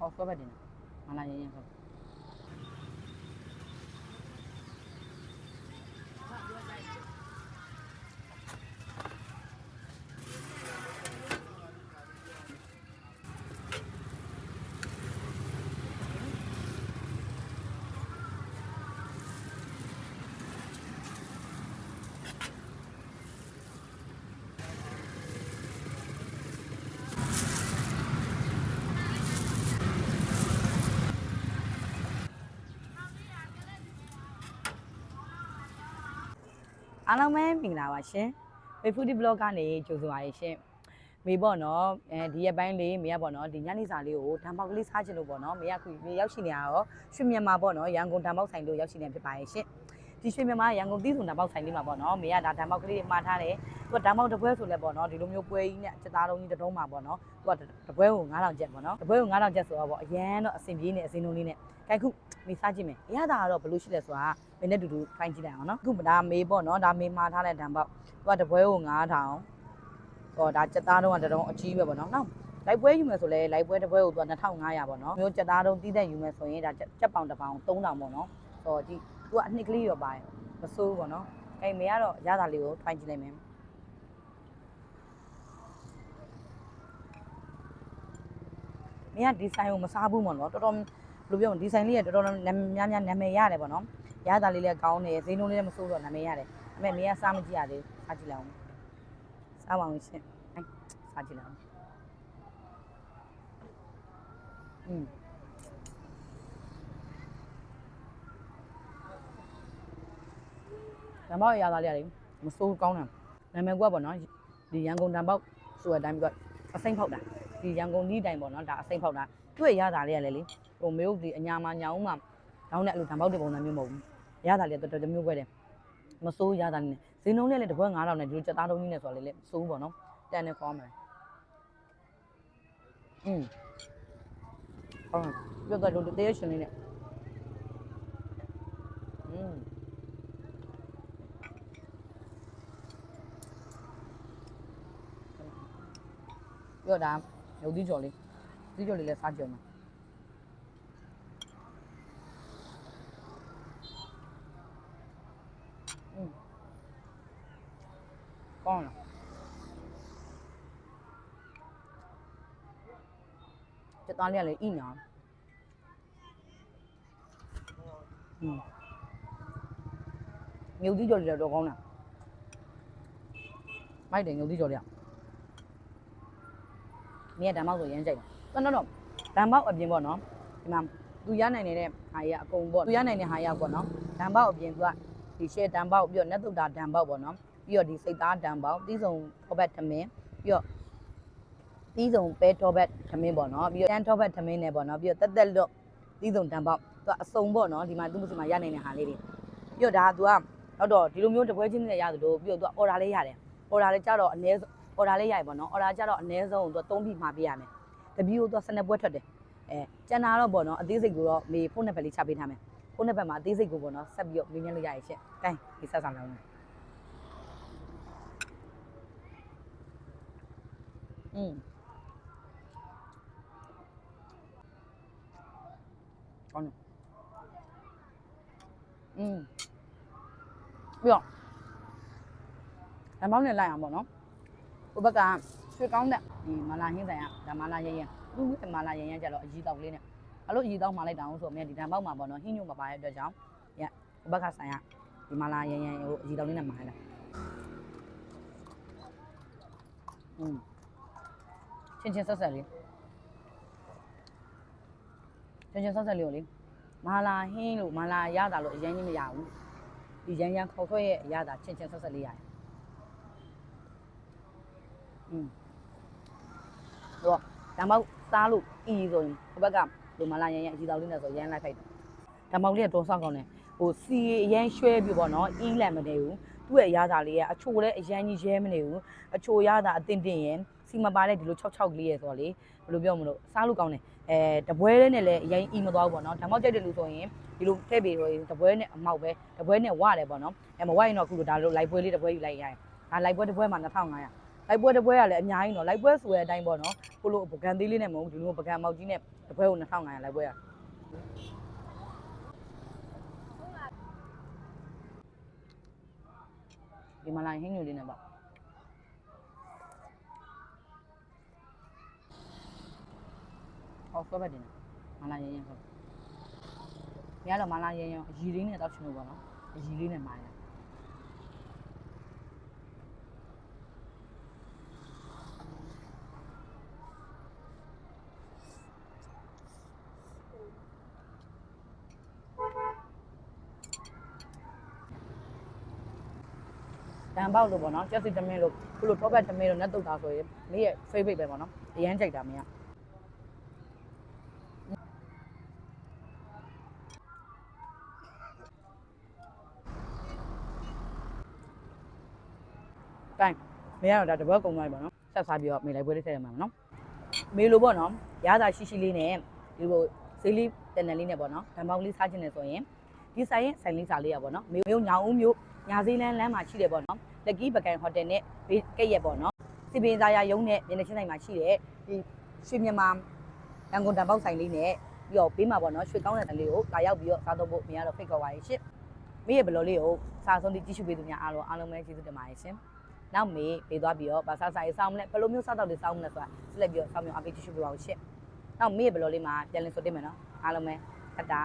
အော်ဆွဲဘက်တင် အားလုံးပဲမင်္ဂလာပါရှင်။ Wave Foodie Blog ကနေကြိုဆိုပါရရှင်။မေပေါ့နော်အဲဒီရက်ပိုင်းလေးမေကပေါ့နော်ဒီညနေစာလေးကိုဓာတ်ပေါက်ကလေးစားချင်လို့ပေါ့နော်မေကခုမေရောက်ရှိနေတာရောရွှေမြန်မာပေါ့နော်ရန်ကုန်ဓာတ်ပေါက်ဆိုင်တို့ရောက်ရှိနေဖြစ်ပါရဲ့ရှင်။ ဒီရွှေမြန်မာရန်ကုန်သီးစုံဓာတ်ပေါက်ဆိုင်လေးမှာပေါ့နော်မေကဒါဓာတ်ပေါက်ကလေးမှားထားတယ်။သူကဓာတ်ပေါက်တစ်ပွဲဆိုလဲပေါ့နော်ဒီလိုမျိုးပွဲကြီးနဲ့စက်သားလုံးကြီးတစ်တုံးမှာပေါ့နော်။သူကတစ်ပွဲကို9000ကျပ်ပေါ့နော်။တစ်ပွဲကို9000ကျပ်ဆိုတော့ပေါ့အရန်တော့အဆင်ပြေနေအစင်းလုံးလေးနဲ့ခိုင်ခုမေစားကြည့်မယ်။အရသာကတော့ဘယ်လိုရှိလဲဆိုတာမင်းနဲ့တူတူဖိုင်းကြည့်လိုက်အောင်နော်။အခုဒါမေပေါ့နော်ဒါမေမှားထားတဲ့ဓာတ်ပေါက်သူကတစ်ပွဲကို9000ဟောဒါစက်သားတုံးကတစ်တုံးအကြီးပဲပေါ့နော်။နောက်လိုက်ပွဲယူမယ်ဆိုလဲလိုက်ပွဲတစ်ပွဲကိုသူက2500ပေါ့နော်မျိုးစက်သားတုံးတီးတဲ့ယူမယ်ဆိုရင်ဒါစက်ပေါင်တစ်ပေါင်3000ပေါ့နော်။ဟောဒီ သူကအနှစ်ကလေးရောပါတယ်မစိုးဘူးပေါ့နော်။အဲမေကတော့ရတာလေးကိုဖိုင်းကြည့်လိုက်မယ်။မင်းကဒီဆိုင်ကိုမစားဘူးပေါ့နော်တော်တော်ဘယ်လိုပြောမလဲဒီဆိုင်လေးကတော်တော်နာမည်များများနာမည်ရတယ်ပေါ့နော်ရတာလေးလည်းကောင်းတယ်ဈေးနှုန်းလေးလည်းမဆိုးတော့နာမည်ရတယ်အမေမင်းကစားမကြည့်ရသေးဘူးစားကြည့်လိုက်အောင်စားပါအောင်ရှင်အဲစားကြည့်လိုက်အောင်อืม ဓမ္မောက်ရတာလေးရတယ်မဆိုးကောင်းတယ်နာမည်ကပေါ့နော်ဒီရန်ကုန်ဓမ္မောက်ဆိုတဲ့အတိုင်းပြီးတော့အစိမ့်ဖောက်တာဒီရန်ကုန်ဒီတိုင်းပေါ့နော်ဒါအစိမ့်ဖောက်တာသူ့ရဲ့ရတာလေးရတယ်လေဟိုမျိုးဒီအညာမညာဦးမှာတောင်းတဲ့အလိုဓမ္မောက်တွေပုံစံမျိုးမဟုတ်ဘူးရတာလေးတော်တော်မျိုးပဲတယ်မဆိုးရတာနဲ့ဈေးနှုန်းလေးလည်းတစ်ပွဲ9000နဲ့ဒီလိုစက်သားတုံးကြီးနဲ့ဆိုတော့လေစိုးပေါ့နော်တန်နဲ့ခေါ်မယ်อืมဟုတ်ပြတ်တော့တေးရှင်လေးနဲ့ Good, um, eu di jolly. Di jolly le sa jema. Mm. Con. Chứ tao liền là in nhá. Ừ. Nhiều đi jolly là đồ con nè. Mấy để nhiều đi jolly à? မြုပ်သီးကြော်လေးလည်းတော့ကောင်းလားမိုက်တယ်မြုပ်သီးကြော်လေးကမင်းကဓာတ်မောက်ဆိုရမ်းကြိုက်တယ်တော်တော်ဓာတ်မောက်အပြင်ပေါ့နော်ဒီမှာသူရနိုင်နေတဲ့ဟာကြီးကအကုန်ပေါ့သူရနိုင်တဲ့ဟာကြီးကပေါ့နော်ဓာတ်မောက်အပြင်သူကဒီရှယ်ဓာတ်မောက်ပြီးတော့နက်တုတ်တာဓာတ်မောက်ပေါ့နော်ပြီးတော့ဒီစိတ်သားဓာတ်မောက်တီးစုံထောဘတ်ထမင်းပြီးတော့တီးစုံပဲထောဘတ်ထမင်းပေါ့နော်ပြီးတော့တန်ထောဘတ်ထမင်းနဲ့ပေါ့နော်ပြီးတော့တက်တက်လွတ်တီးစုံဓာတ်မောက်သူကအစုံပေါ့နော်ဒီမှာသူ့မစီမှာရနိုင်တဲ့ဟာလေးတွေပြီးတော့ဒါကသူကတော့ဒီလိုမျိုးတပွဲချင်းနဲ့ရသလိုပြီးတော့သူကအော်ဒါလေးရတယ်အော်ဒါလေးကြတော့အနည်းဆုံး အော်ဒါလေးရိုက်ပေါ့နော်အော်ဒါကြတော့အနည်းဆုံးသူ3ပြီးမှာပေးရမယ်တပီးကိုသူစနေပွဲထွက်တယ်အဲကျန်တာတော့ပေါ့နော်အသေးစိတ်ကိုတော့မေဖုန်းနံပါတ်လေးချပေးထားမယ်ဖုန်းနံပါတ်မှာအသေးစိတ်ကိုပေါ့နော်ဆက်ပြီးတော့မေးမြန်းလို့ရရဲ့ရှင့်ကိုင်းဒီဆက်ဆောင်လောက်อืมကောင်းတယ်อืมပြီးတော့အမောင်းနဲ့လိုက်အောင်ပေါ့နော် ဟိုဘက်ကရွှေကောင်းတဲ့ဒီမလာဟင်းဆိုင်ကဒါမလာရရင်သူ့မလာရရင်ကျတော့အကြီးတောက်လေးနဲ့အဲ့လိုအကြီးတောက်မှလိုက်တောင်းဆိုမြဲဒီတန်ပေါက်မှာပေါ့နော်ဟင်းညို့မပါတဲ့အတွက်ကြောင့်ညဟိုဘက်ကဆိုင်ကဒီမလာရရင်ဟိုအကြီးတောက်လေးနဲ့မှာလိုက်อืมချင်းချင်းဆက်ဆက်လေးချင်းချင်းဆက်ဆက်လေးကိုလေမာလာဟင်းလို့မာလာရတာလို့အရင်ကြီးမရဘူးဒီရန်ရန်ခေါ်ခွဲရဲ့အရတာချင်းချင်းဆက်ဆက်လေးရတယ် อืมတော့ဓမ္မောက်စားလို့အီဆိုရင်ဟိုဘက်ကဒီမလာရန်ရန်အကြီးတော်လေးနဲ့ဆိုရန်လိုက်ဖိုက်တယ်ဓမ္မောက်လေးကတော့ဆောက်ကောင်းတယ်ဟိုစီအရန်ရွှဲပြီပေါ့နော်အီးလန်မနေဘူးသူ့ရဲ့ရတာလေးကအချိုလည်းအရန်ကြီးရဲမနေဘူးအချိုရတာအတင်းတင်းရင်စီမပါတဲ့ဒီလို66ကလေးရဲ့ဆိုတော့လေဘယ်လိုပြောမလို့စားလို့ကောင်းတယ်အဲတပွဲလေးနဲ့လည်းအရင်အီမသွားဘူးပေါ့နော်ဓမ္မောက်ကြိုက်တယ်လို့ဆိုရင်ဒီလိုထည့်ပြီးတော့တပွဲနဲ့အမောက်ပဲတပွဲနဲ့ဝရတယ်ပေါ့နော်အဲမဝရင်တော့ခုလိုဒါလိုလိုက်ပွဲလေးတပွဲယူလိုက်ရတယ်ဒါလိုက်ပွဲတပွဲမှာ2500 လိုက်ပွဲတစ်ပွဲကလည်းအများကြီးနော်လိုက်ပွဲဆိုတဲ့အတိုင်းပေါ့နော်ကိုလိုပကံသေးလေးနဲ့မဟုတ်ဘူးဒီလိုပကံမောက်ကြီးနဲ့တစ်ပွဲကို2500လိုက်ပွဲရဒီမှာလာဟင်းညိုလေးနဲ့ပေါ့ဟောဆွဲပတ်တင်မလာရင်ရင်ဟုတ်ညတော့မလာရင်ရင်အကြီးလေးနဲ့တောက်ချင်လို့ပေါ့နော်အကြီးလေးနဲ့မိုင်း တယ်တန်ပေါက်လို့ပေါ့နော်ကျက်စစ်တမင်းလို့ခုလိုထောပတ်တမင်းလို့နဲ့တုတ်တာဆိုရင်မင်းရဲ့ favorite ပဲပေါ့နော်အရန်ကြိုက်တာမင်းကတိုင်းမင်းကတော့ဒါတပတ်ကုန်သွားပြီပေါ့နော်ဆက်စားပြီးတော့မေးလိုက်ပွဲလေးထည့်ရမှာနော်မေးလို့ပေါ့နော်ရတာရှိရှိလေးနဲ့ဒီလိုဈေးလေးတန်တန်လေးနဲ့ပေါ့နော်တန်ပေါက်လေးစားခြင်းနဲ့ဆိုရင် ဒီဆိုင်ရဲ့ဆိုင်လေးစားလေးရပေါ့နော်မေမျိုးညောင်ဦးမျိုးညာဈေးလန်းလမ်းမှာရှိတယ်ပေါ့နော်လက်ကီးပကန်ဟိုတယ်နဲ့ဘေးကက်ရက်ပေါ့နော်စီပင်သားရရုံးနဲ့မျက်နှာချင်းဆိုင်မှာရှိတဲ့ဒီရွှေမြန်မာရန်ကုန်တန်ပေါက်ဆိုင်လေးနဲ့ပြီးတော့ဘေးမှာပေါ့နော်ရွှေကောင်းတဲ့တလေးကိုလာရောက်ပြီးတော့စားတော့ဖို့မရတော့ဖိတ်ခေါ်ပါရဲ့ရှင်မိရဲ့ဘလော်လေးကိုစားဆုံးတိကြည့်ရှုပေးသူများအားလုံးအားလုံးပဲကျေးဇူးတင်ပါတယ်ရှင်နောက်မေပေးသွားပြီးတော့ဗာစားဆိုင်စောင်းမလဲဘယ်လိုမျိုးစားတော့တွေစောင်းမလဲဆိုတာဆက်လက်ပြီးတော့စောင်းမျိုးအပိတ်ကြည့်ရှုပေးပါဦးရှင်နောက်မေရဲ့ဘလော်လေးမှာပြန်လည်ဆိုတင်မယ်နော်အားလုံးပဲတတာ